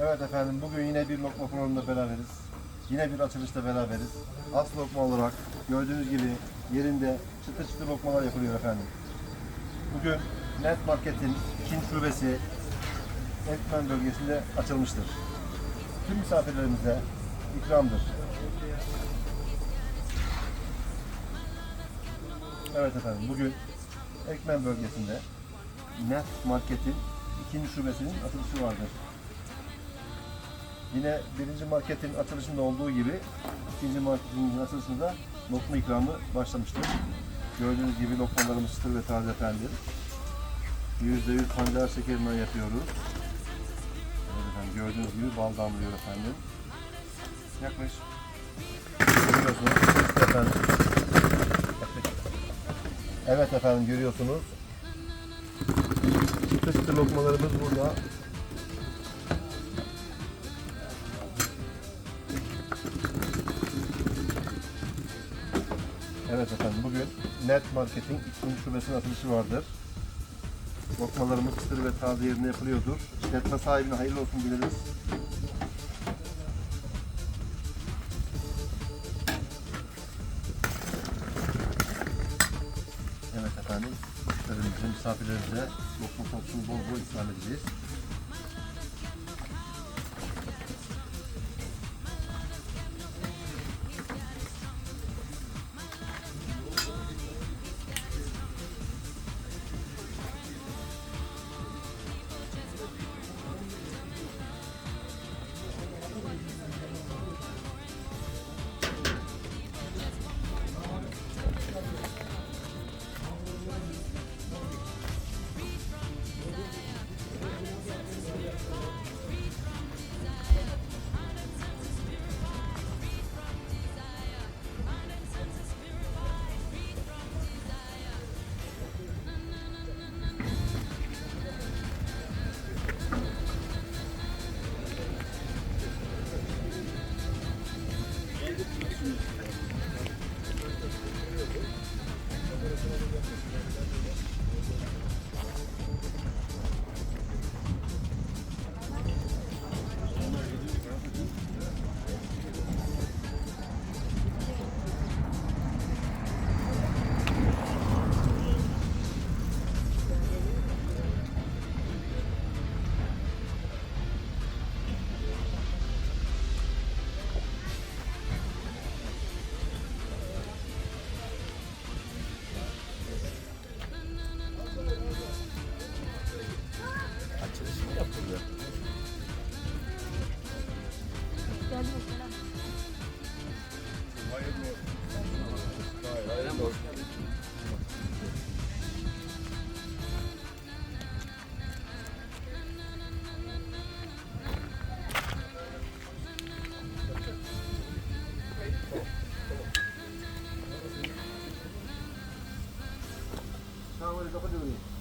Evet efendim bugün yine bir lokma programında beraberiz. Yine bir açılışta beraberiz. As lokma olarak gördüğünüz gibi yerinde çıtır çıtır lokmalar yapılıyor efendim. Bugün Net Market'in ikinci şubesi Ekmen bölgesinde açılmıştır. Tüm misafirlerimize ikramdır. Evet efendim bugün Ekmen bölgesinde Net Market'in ikinci şubesinin açılışı vardır. Yine birinci marketin açılışında olduğu gibi ikinci marketin açılışında lokma ikramı başlamıştır. Gördüğünüz gibi lokmalarımız çıtır ve taze efendim. %100 pancar şekerinden yapıyoruz. Evet efendim gördüğünüz gibi bal damlıyor efendim. Yaklaş. Görüyorsunuz efendim. Evet efendim görüyorsunuz. Çıtır çıtır lokmalarımız burada. Evet efendim bugün Net Market'in ikinci şubesinin açılışı vardır. Lokmalarımız çıtır ve taze yerine yapılıyordur. İşletme sahibine hayırlı olsun dileriz. Evet efendim, müşterilerimize, misafirlerimize lokma sosunu bol bol ikram edeceğiz. ഒരു കപ്പൽ